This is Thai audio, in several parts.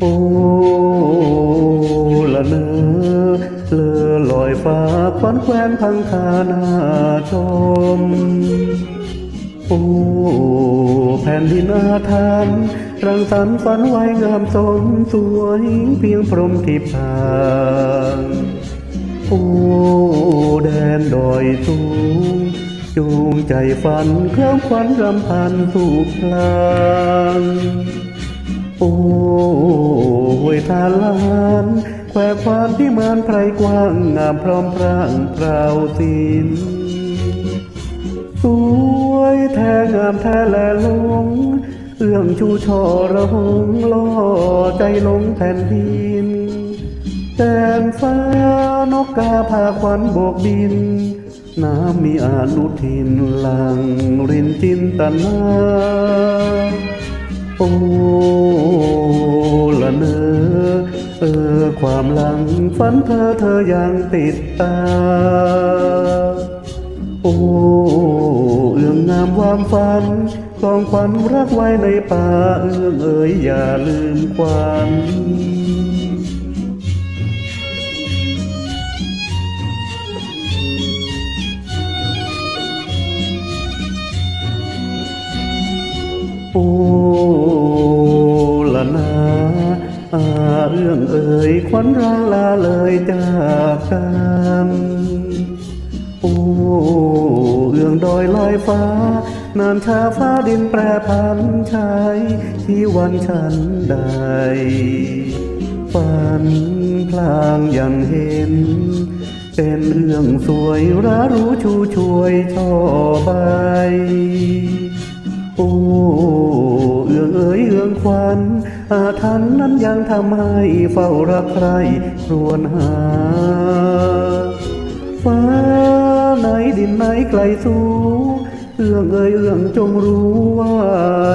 โอ้ละเนอเลอลอยฟ้าควันแควนพังคาหน้าชม โอ้แผ่นดินอาทานรังสรรค์ฝันไว้งามสมสวยเพียงพรมทิพางโอ้แดนดอยสูง จูงใจฝันเคลื่อนขวัญรำพันสู่พลางโอ้หวยทานลานแควความที่มานไพรกว้างงามพร้อมพร่างพราวสินสวยแท้งามแท้แลลงเอื้องชูช่อระหงล่อใจลงแผ่นดินแสนฟ้านกกาพาควันโบกบิน น้ำมีอานุทินหลังรินจินตนาโอ้ละเนอเออความหลังฝันเธอเธอยังติดตา โอ้เอื้องงามความฝันกองขวัญรักไว้ในป่าเอื้องเอ๋ยอย่าลืมควัน โอ้ละนาอาเอื้องเอ่ยควันรางลาเลยจากกันโอ้เอื้องดอยลอยฟ้านานชาฟ้าดินแปรพันชายที่วันฉันใดฝันพลางยังเห็น เป็นเรื่องสวยรารู้ชูช่วยช่อใบโอาทันนั้นยังทำให้เฝ้ารักใครครวนหา ฟ้าไหนดินไหนไกลสูเอื้องเอ๋ยเอื้องจงรู้ว่า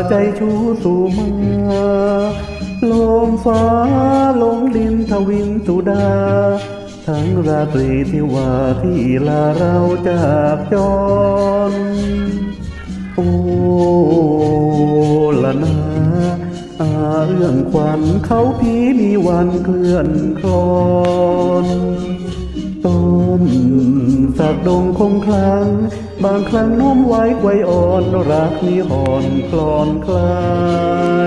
ใจชูสู่มาลมฟ้าลงดินทวินสุดา ทั้งราตรีที่ว่าที่ลาเราจากจร โอ้ละนา อาเอื้องควันเขาพีมีวันเคลื่อนคลอนต้นสักดงคงคลังบางครั้งน้อมไว้ไวอ่อนรักนี้อ่อนคลอนคลาย